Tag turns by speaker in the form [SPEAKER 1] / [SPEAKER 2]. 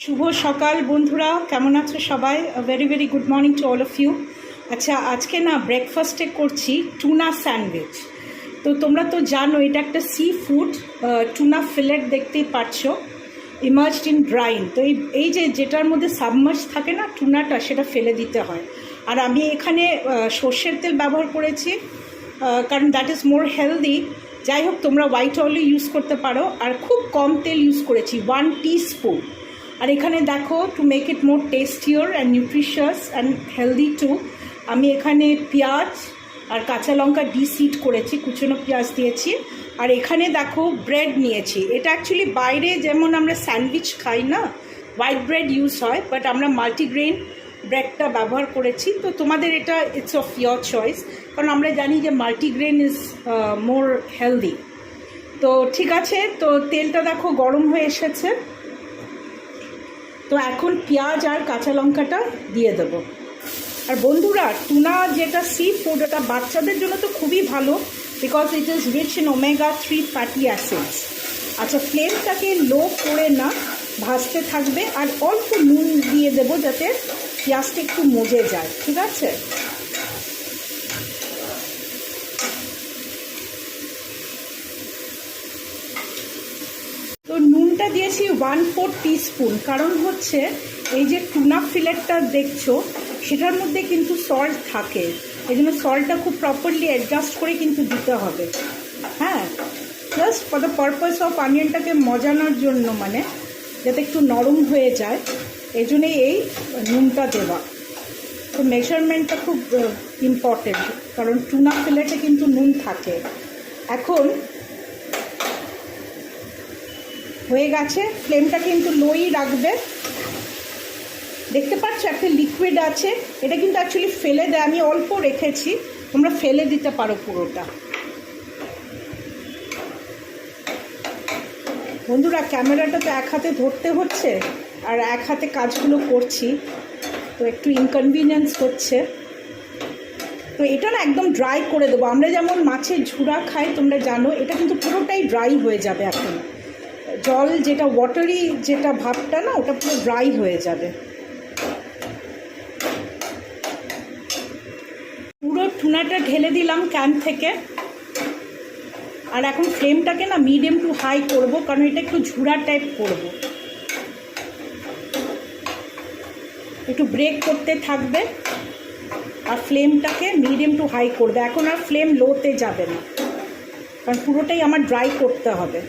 [SPEAKER 1] শুভ সকাল বন্ধুরা, কেমন আছো সবাই? Very very good morning to all of you আচ্ছা আজকে না ব্রেকফাস্টে করছি টুনা স্যান্ডউইচ তো তোমরা তো জানো, এটা একটা সি ফুড টুনা ফিলেট দেখতেই পাচ্ছো ইমার্জড ইন ড্রাইন তো এই এই যে যেটার মধ্যে সাবমার্জ থাকে না টুনাটা সেটা ফেলে দিতে হয়। আর আমি এখানে সর্ষের তেল ব্যবহার করেছি কারণ দ্যাট ইজ মোর হেলদি যাই হোক, তোমরা হোয়াইট অয়েলও ইউজ করতে পারো। আর খুব কম তেল ইউজ করেছি ওয়ান স্পুন আর এখানে দেখো to make it more tastier and nutritious and healthy too আমি এখানে পেঁয়াজ আর কাঁচা লঙ্কা ডিসিড করেছি, কুচনো পেঁয়াজ দিয়েছি। আর এখানে দেখো ব্রেড নিয়েছি। এটা অ্যাকচুয়ালি বাইরে যেমন আমরা স্যান্ডউইচ খাই না হোয়াইট ব্রেড ইউজ হয় বাট আমরা মাল্টিগ্রেন ব্রেডটা ব্যবহার করেছি। তো তোমাদের এটা ইটস অফ ইয়র চয়েস কারণ আমরা জানি যে মাল্টিগ্রেন ইজ মোর হেলদি তো ঠিক আছে, তো তেলটা দেখো গরম হয়ে এসেছে। তো এখন পেঁয়াজ আর কাঁচা লঙ্কাটা দিয়ে দেবো। আর বন্ধুরা টুনা যেটা সি ফুড ওটা বাচ্চাদের জন্য তো খুবই ভালো because it is rich in omega three fatty acids আচ্ছা ফ্লেমটাকে লো করে না, ভাজতে থাকবে, আর অল্প নুন দিয়ে দেবো যাতে পেঁয়াজটা একটু মজে যায়, ঠিক আছে তো নুনটা দিয়েছি ওয়ান ফোর স্পুন কারণ হচ্ছে, এই যে টুনা ফিলেটটা দেখছ, সেটার মধ্যে কিন্তু সল্ট থাকে। এই জন্য সল্টটা খুব প্রপারলি অ্যাডজাস্ট করে কিন্তু দিতে হবে। হ্যাঁ? Just for the purpose of অনিয়নটাকে মজানোর জন্য মানে যাতে একটু নরম হয়ে যায় এই জন্যই এই নুনটা দেওয়া। তো মেজারমেন্টটা খুব ইম্পর্টেন্ট কারণ টুনা ফিলেটে কিন্তু নুন থাকে। এখন হয়ে গেছে। ফ্লেমটা কিন্তু লোই রাখবে। দেখতে পাচ্ছ, একটা লিকুইড আছে। এটা কিন্তু অ্যাকচুয়ালি ফেলে দেয়। আমি অল্প রেখেছি। তোমরা ফেলে দিতে পারো পুরোটা। বন্ধুরা ক্যামেরাটা তো এক হাতে ধরতে হচ্ছে আর এক হাতে কাজগুলো করছি। তো একটু ইনকনভিনিয়েন্স হচ্ছে। তো এটা না একদম ড্রাই করে দেবো। আমরা যেমন মাছের ঝুড়া খাই, তোমরা জানো, এটা কিন্তু পুরোটাই ড্রাই হয়ে যাবে এখন। জল যেটা ওয়াটারি যেটা ভাবটা না, ওটা পুরো ড্রাই হয়ে যাবে। পুরো টুনাটা ঢেলে দিলাম ক্যান থেকে। আর এখন ফ্লেমটাকে না মিডিয়াম টু হাই করব, কারণ এটা একটু ঝুড়া টাইপ করব। একটু ব্রেক করতে থাকবে, আর ফ্লেমটাকে মিডিয়াম টু হাই করবে। এখন আর ফ্লেম লোতে যাবে না, কারণ পুরোটাই আমার ড্রাই করতে হবে।